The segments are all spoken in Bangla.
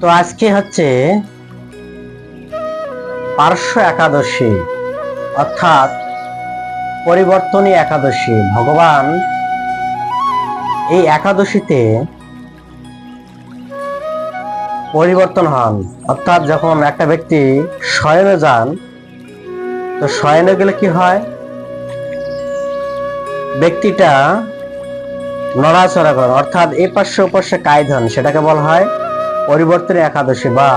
তো আজকে হচ্ছে পার্শ্ব একাদশী, অর্থাৎ পরিবর্তনী একাদশী। ভগবান এই একাদশীতে পরিবর্তন হন। অর্থাৎ যখন একটা ব্যক্তি শয়নে যান, তো শয়নে গেলে কি হয়? ব্যক্তিটা নড়াচড়া করে। অর্থাৎ এ পার্শ্ব ও পার্শ্বে কায়ধন সেটাকে বলা হয় পরিবর্তন একাদশী বা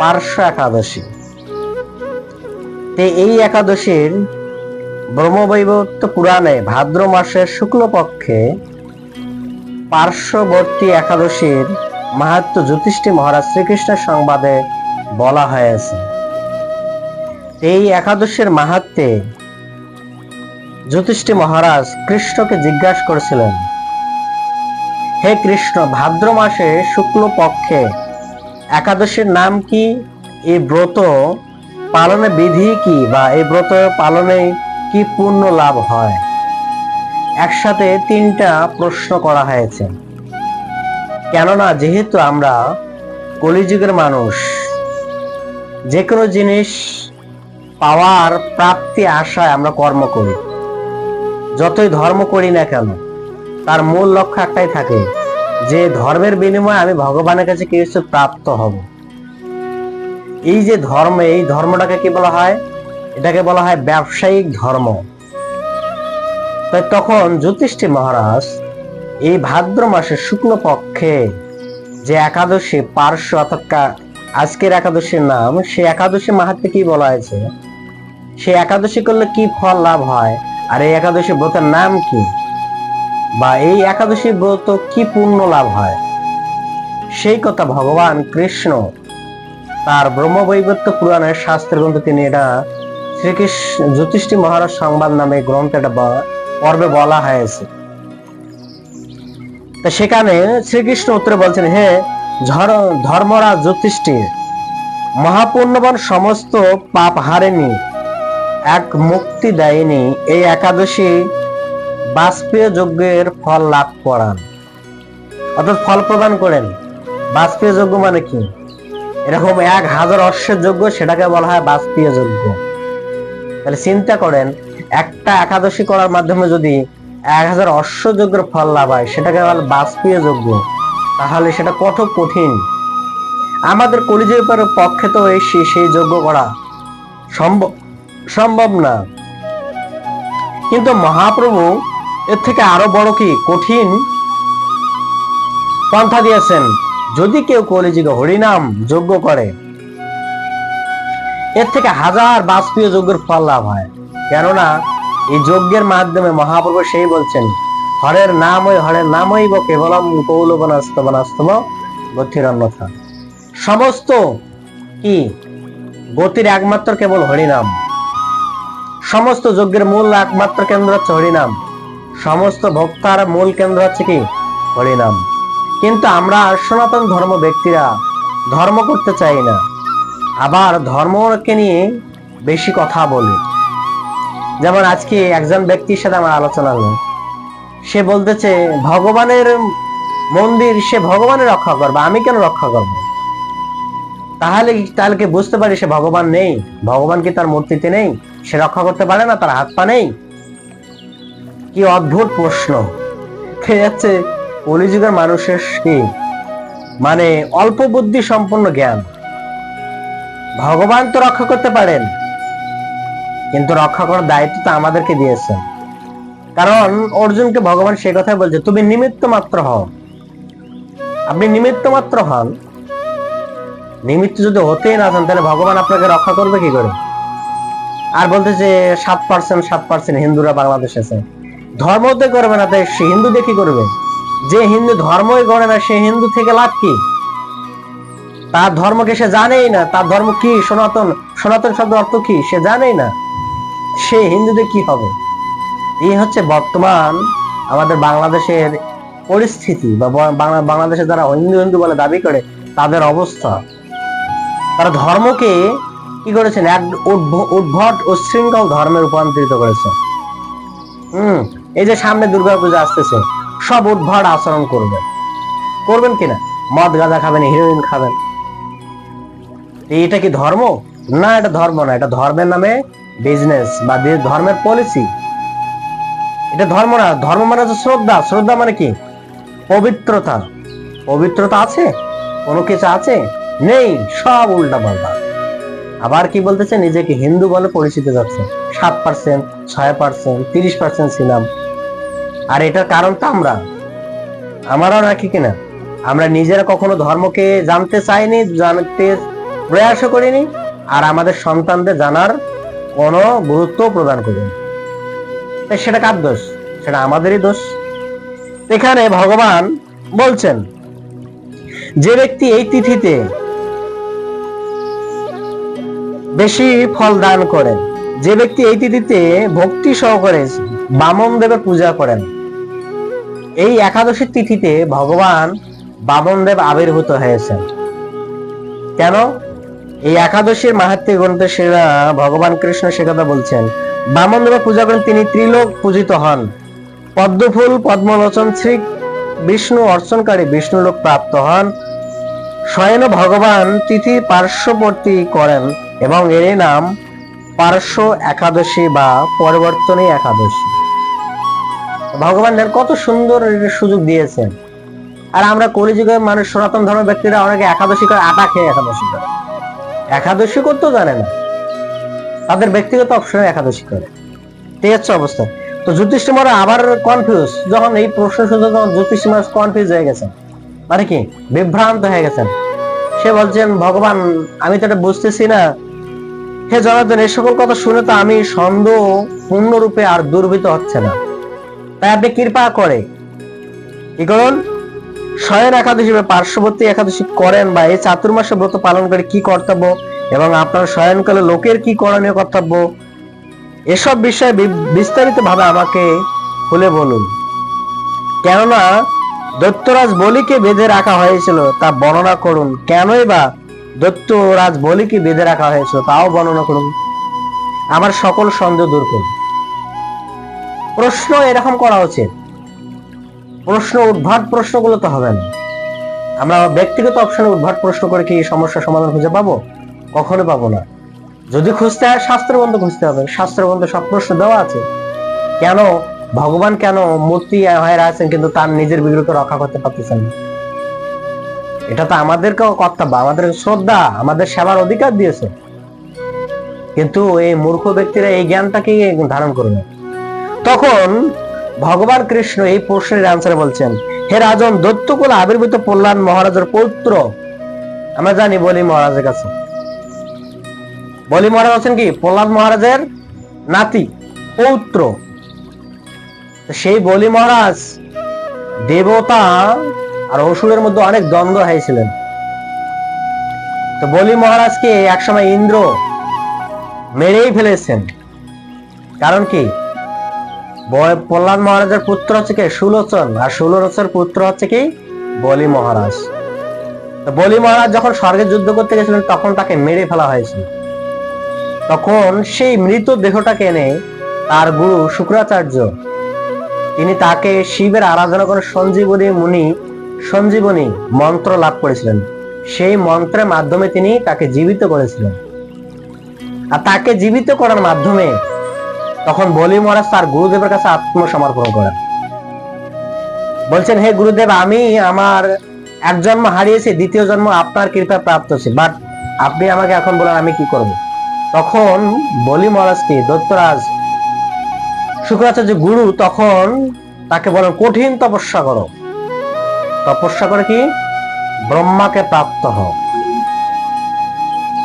পার্শ্ব একাদশী। তে এই একাদশীর ব্রহ্মবৈবর্ত পুরাণে ভাদ্র মাসের শুক্লপক্ষে পার্শ্ববর্তী একাদশীর মাহাত্ম জ্যোতিষ্ঠী মহারাজ শ্রীকৃষ্ণের সংবাদে বলা হয়েছে। এই একাদশীর মাহাত্মে জ্যোতিষ্ঠী মহারাজ কৃষ্ণকে জিজ্ঞাসা করেছিলেন হে কৃষ্ণ, ভাদ্র মাসে শুক্ল পক্ষে একাদশীর নাম কি? এই ব্রত পালনে বিধি কি বা এই ব্রত পালনে কি পূর্ণ লাভ হয়? একসাথে তিনটা প্রশ্ন করা হয়েছে। কেননা যেহেতু আমরা কলিযুগের মানুষ যে কোনো জিনিস পাওয়ার প্রাপ্তি আশায় আমরা কর্ম করি। যতই ধর্ম করি না কেন তার মূল লক্ষ্য একটাই থাকে, যে ধর্মের বিনিময়ে আমি ভগবানের কাছে কিছু প্রাপ্ত হব। এই যে ধর্ম, এই ধর্মটাকে কি বলা হয়? এটাকে বলা হয় ব্যবসায়িক ধর্ম। তাই তখন জ্যোতিষ্ঠী মহারাজ এই ভাদ্র মাসের শুক্ল পক্ষে যে একাদশী, পার্শ্ব অর্থাৎ আজকের একাদশীর নাম, সেই একাদশী মাহাত্মে কি বলা হয়েছে? সেই একাদশী করলে কি ফল লাভ হয়? আর এই একাদশী ব্রতের নাম কি? বা এই একাদশী ব্রত কি পূর্ণ লাভ হয়? সেই কথা ভগবান কৃষ্ণ তার ব্রহ্মবৈবত্য পুরাণের শাস্ত্রের গ্রন্থ তিনি এটা শ্রীকৃষ্ণ জ্যোতিষ্ঠী মহারাজ সংবাদ নামে গ্রন্থ এটা পর্বে বলা হয়েছে। তা সেখানে শ্রীকৃষ্ণ উত্তরে বলছেন, হে ধর্মরাজ জ্যোতিষ্ঠী, মহাপুণ্যবান সমস্ত পাপ হারেনি, এক মুক্তি দেয়নি, এই একাদশী বাষ্পীয় যজ্ঞের ফল লাভ করান। অর্থাৎ ফল প্রদান করেন। বাষ্পীয় যজ্ঞ মানে কি? এরকম এক হাজার অশ্বের যজ্ঞ, সেটাকে বলা হয় বাষ্পীয় যজ্ঞ তাহলে চিন্তা করেন, একটা একাদশী করার মাধ্যমে যদি এক হাজার অশ্ব যজ্ঞের ফল লাভ হয়, সেটাকে বলে বাষ্পীয় যজ্ঞ তাহলে সেটা কত কঠিন? আমাদের কলিযুগের পক্ষে তো এই সেই যজ্ঞ করা সম্ভব সম্ভব না। কিন্তু মহাপ্রভু এর থেকে আরও বড় কি কঠিন? পন্থা দিয়েছেন, যদি কেউ কলিযুগে হরিনাম যজ্ঞ করে, এর থেকে হাজার বাষ্পীয় যজ্ঞের ফল লাভ হয়। কেননা, এই যজ্ঞের মাধ্যমে মহাপ্রভু সেই বলছেন, হরের নাম ওই হরের নামই ব কেবলম কৌলবনাস্তব নাস্তব গতির অন্যথা সমস্ত কি? গতির একমাত্র কেবল হরিনাম। সমস্ত যজ্ঞের মূল একমাত্র কেন্দ্র হচ্ছে হরিনাম। সমস্ত ভক্তার মূল কেন্দ্র হচ্ছে কি? হরিনাম। কিন্তু আমরা সনাতন ধর্ম ব্যক্তিরা ধর্ম করতে চাই না। আবার ধর্মকে নিয়ে বেশি কথা বলি। যেমন আজকে একজন ব্যক্তির সাথে আমার আলোচনা হলো। সে বলতেছে, ভগবানের মন্দির সে ভগবানের রক্ষা করবে, আমি কেন রক্ষা করব? তাহলে তাহলে বুঝতে পারি সে ভগবান নেই? ভগবান কি তার মূর্তিতে নেই? সে রক্ষা করতে পারে না, তার হাত পা নেই? কি অদ্ভুত প্রশ্ন। ঠিক যাচ্ছে কলিযুগের মানুষের কি মানে অল্প বুদ্ধি সম্পন্ন জ্ঞান। ভগবান তো রক্ষা করতে পারেন। কিন্তু রক্ষা করার দায়িত্ব তো আমাদেরকে দিয়েছেন। কারণ অর্জুনকে ভগবান সে কথাই বলছে, তুমি নিমিত্ত মাত্র হও। আপনি নিমিত্ত মাত্র হন। নিমিত্ত যদি হতেই না চান তাহলে ভগবান আপনাকে রক্ষা করবে কি করে? আর বলতেছে সাত পার্সেন্ট সাত পার্সেন্ট হিন্দুরা বাংলাদেশে আছে। ধর্মতে করবে না, তাই সে হিন্দু দেখি করবে? যে হিন্দু ধর্মই করে না, সে হিন্দু থেকে লাভ কি? তার ধর্মকে সে জানেই না, তার ধর্ম কি? সনাতন সনাতন শব্দ অর্থ কি? সে জানেই না। সে হিন্দুদের কি হবে? এই হচ্ছে বর্তমান আমাদের বাংলাদেশের পরিস্থিতি, বা বাংলা- বাংলাদেশে যারা হিন্দু হিন্দু বলে দাবি করে, তাদের অবস্থা। তারা ধর্মকে কি করেছেন? এক উদ্ভ- উদ্ভট ও শৃঙ্খল ধর্মে রূপান্তরিত করেছে হম। এই যে সামনে দুর্গাপূজা আসতেছে, সব উদ্ভট আচরণ করবে। করবেন কিনা? মদ গাঁজা খাবেন হিরোইন খাবেন। এটা কি ধর্ম? না, এটা ধর্ম না, এটা ধর্মের নামে বিজনেস বা ধর্মের পলিসি এটা ধর্ম না, ধর্ম মানে হচ্ছে শ্রদ্ধা। শ্রদ্ধা মানে কি? পবিত্রতা। পবিত্রতা আছে? কোনো কিছু আছে? নেই, সব উল্টা পাল্টা আবার কি বলতেছে? নিজেকে হিন্দু বলে পরিচিত যাচ্ছে। সাত পার্সেন্ট ছয় পার্সেন্ট তিরিশ পার্সেন্ট ছিলাম। আর এটার কারণ তো আমরা। আমারও নাকি কিনা? আমরা নিজেরা কখনো ধর্মকে জানতে চাইনি, জানতে প্রয়াসও করিনি, আর আমাদের সন্তানদের জানার কোনো গুরুত্ব প্রদান করিনি। সেটা কার দোষ? সেটা আমাদেরই দোষ। এখানে ভগবান বলছেন, যে ব্যক্তি এই তিথিতে বেশি ফল দান করেন। যে ব্যক্তি এই তিথিতে ভক্তি সহকারে বামন দেবের পূজা করেন, এই একাদশীর তিথিতে ভগবান বামন দেব আবির্ভূত হয়েছেন। কেন? এই একাদশীর মাহাত্ম্য গ্রন্থে সেরা ভগবান কৃষ্ণ সে কথা বলছেন, বামন দেবের পূজা করেন তিনি ত্রিলোক পূজিত হন। পদ্মফুল, পদ্মলোচন, শ্রী বিষ্ণু অর্চনকারী বিষ্ণু লোক প্রাপ্ত হন। স্বয়ং ভগবান তিথি পার্শ্ববর্তী করেন এবং এর নাম পার্শ্ব একাদশী বা পরিবর্তনী একাদশী। ভগবান দেন কত সুন্দর সুযোগ দিয়েছেন। আর আমরা কলিযুগের মানুষ, সনাতন ধর্মের ব্যক্তিরা অনেকে একাদশী করে আটা খেয়ে একাদশী করে। একাদশী করতেও জানে না। তাদের ব্যক্তিগত অপশনে একাদশী করে। ঠিক আছে অবস্থা। তো জ্যোতিষ মহারাজ আবার কনফিউজ যখন এই প্রশ্ন শুনে তখন জ্যোতিষ মহারাজ কনফিউজ হয়ে গেছেন। মানে কি? বিভ্রান্ত হয়ে গেছেন। সে বলছেন, ভগবান, আমি তো এটা বুঝতেছি না। হে জনার্দন, এই সকল কথা শুনে তো আমি সন্দেহ পূর্ণরূপে আর দুর্বৃত হচ্ছে না। তাই আপনি কৃপা করে কি করুন? স্বয়ং একাদশী বা পার্শ্ববর্তী একাদশী করেন বা এই চাতুর্মাসে ব্রত পালন করে কি কর্তব্য এবং আপনার শয়নকালে লোকের কি করণীয় কর্তব্য, এসব বিষয়ে বিস্তারিত ভাবে আমাকে খুলে বলুন। কেননা দৈত্যরাজ বলিকে বেঁধে রাখা হয়েছিল তা বর্ণনা করুন। কেনই বা দৈত্যরাজ বলিকে বেঁধে রাখা হয়েছিল তাও বর্ণনা করুন। আমার সকল সন্দেহ দূর করুন। প্রশ্ন এরকম করা উচিত। প্রশ্ন, উদ্ভাট প্রশ্নগুলো তো হবে না। আমরা ব্যক্তিগত অপশনে উদ্ভাট প্রশ্ন করে কি সমস্যার সমাধান খুঁজে পাবো? কখনো পাবো না। যদি খুঁজতে হয় শাস্ত্র বন্ধ খুঁজতে হবে। শাস্ত্র বন্ধ সব প্রশ্ন দেওয়া আছে। কেন? ভগবান কেন মূর্তি হয়ে আছেন কিন্তু তার নিজের বিগ্রহকে রক্ষা করতে পারতেছেন না? এটা তো আমাদেরকেও কর্তব্য, আমাদের শ্রদ্ধা, আমাদের সেবার অধিকার দিয়েছে। কিন্তু এই মূর্খ ব্যক্তিরা এই জ্ঞানটাকে ধারণ করে না। তখন ভগবান কৃষ্ণ এই প্রশ্নের আনসারে বলছেন, হে রাজন, দত্তকুল আবির্ভূত প্রহ্লাদ মহারাজের পৌত্র। আমরা জানি বলি মহারাজের কাছে। বলি মহারাজ আছেন কি? প্রহ্লাদ মহারাজের নাতি, পৌত্র। সেই বলি মহারাজ দেবতা আর অসুরের মধ্যে অনেক দ্বন্দ্ব হয়েছিলেন। তো বলি মহারাজকে, একসময় ইন্দ্র মেরেই ফেলেছেন। কারণ কি? প্রহ্লাদ মহারাজের পুত্র হচ্ছে কি? সুলোচন। আর সুলোচনের পুত্র হচ্ছে কি? বলি মহারাজ। তো বলি মহারাজ যখন স্বর্গে যুদ্ধ করতে গেছিলেন, তখন তাকে মেরে ফেলা হয়েছিল। তখন সেই মৃত দেহটাকে এনে তার গুরু শুক্রাচার্য, তিনি তাকে শিবের আরাধনা করে সঞ্জীবনী মুনি সঞ্জীবনী মন্ত্র লাভ করেছিলেন। সেই মন্ত্রের মাধ্যমে তিনি তাকে জীবিত করেছিলেন। আর তাকে জীবিত করার মাধ্যমে তখন বলি মহারাজ তার গুরুদেবের কাছে আত্মসমর্পণ করেন। বলছেন, হে গুরুদেব, আমি আমার এক জন্ম হারিয়েছি, দ্বিতীয় জন্ম আপনার কৃপা প্রাপ্ত হচ্ছে বাট আপনি আমাকে এখন বলেন, আমি কি করব? তখন বলি মহারাজকে দত্তরাজ, শুক্রাচার্য গুরু তখন তাকে বলেন, কঠিন তপস্যা করো। তপস্যা করে কি? ব্রহ্মাকে প্রাপ্ত হও।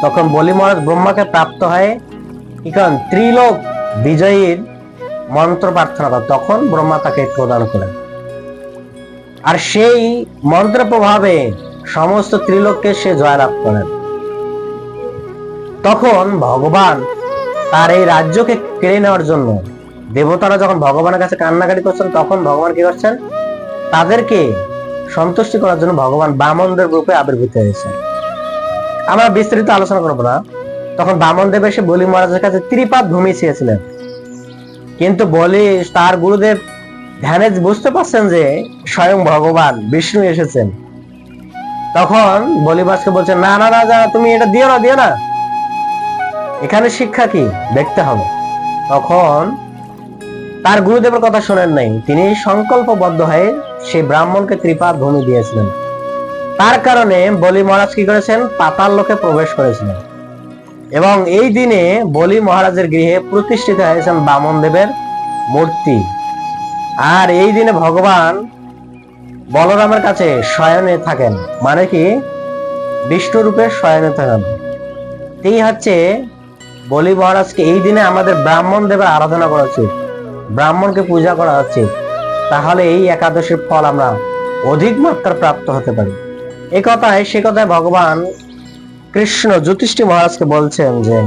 তখন বলি মহারাজ, ব্রহ্মাকে প্রাপ্ত হয় কি কারণ ত্রিলোক বিজয়ীর মন্ত্র প্রার্থনা করে তখন ব্রহ্মা তাকে প্রদান করেন। আর সেই মন্ত্র প্রভাবে সমস্ত ত্রিলোককে সে জয়লাভ করেন। তখন ভগবান তার এই রাজ্যকে কেড়ে নেওয়ার জন্য দেবতারা যখন ভগবানের কাছে কান্নাকাটি করছেন, তখন ভগবান কি করছেন? তাদেরকে সন্তুষ্টি করার জন্য ভগবান বামনদের রূপে আবির্ভূত হয়েছে। আমরা বিস্তারিত আলোচনা করব না। তখন বামন দেব এসে বলি মহারাজের কাছে ত্রিপাদ ভূমি চেয়েছিলেন। কিন্তু বলি তার গুরুদেব ধ্যানে বুঝতে পারছেন যে স্বয়ং ভগবান বিষ্ণু এসেছেন। তখন বলিবাসকে বলছে না না না না, তুমি এটা দিও না দিও না। এখানে শিক্ষা কি? দেখতে হবে। তখন তার গুরুদেবের কথা শোনেন নাই। তিনি সংকল্পবদ্ধ হয়ে সেই ব্রাহ্মণকে ত্রিপাদ ভূমি দিয়েছিলেন। তার কারণে বলি মহারাজ কি করেছেন? পাতাল লোকে প্রবেশ করেছিলেন। এবং এই দিনে বলি মহারাজের গৃহে প্রতিষ্ঠিত হয়েছেন বামন দেবের মূর্তি। আর এই দিনে ভগবান বলরামের কাছে শয়নে থাকেন। মানে কি? বিষ্ণু রূপে শয়নে থাকেন। এই হচ্ছে বলি মহারাজকে এই দিনে আমাদের ব্রাহ্মণ দেবের আরাধনা করা উচিত। ব্রাহ্মণকে পূজা করা উচিত। তাহলে এই একাদশীর ফল আমরা অধিক মাত্রা প্রাপ্ত হতে পারি। এই কথায়, সে কথায় ভগবান কৃষ্ণ জ্যোতিষ্ঠী মহারাজকে বলছেন যে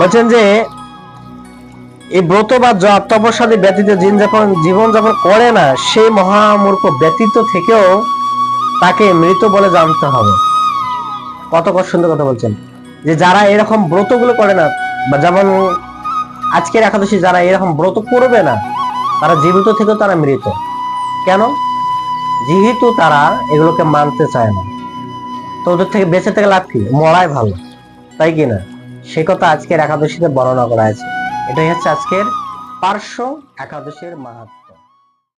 বলছেন যে, এই ব্রত বা জপ তপস্যাদি ব্যতীত দিন যখন জীবন যাপন করে না সেই মহামূর্খ ব্যতীত থেকেও তাকে মৃত বলে জানতে হবে। কত কত সুন্দর কথা বলছেন। যে যারা এরকম ব্রতগুলো করে না, বা যেমন আজকের একাদশী যারা এরকম ব্রত করবে না, তারা জীবিত থেকেও তারা মৃত। কেন? যেহেতু তারা এগুলোকে মানতে চায় না। তো ওদের থেকে বেঁচে থেকে লাভ কি? মরাই ভালো। তাই কি না? সে কথা আজকের একাদশীতে বর্ণনা করা আছে এটাই হচ্ছে আজকের পার্শ্ব একাদশীর মাহাত্ম।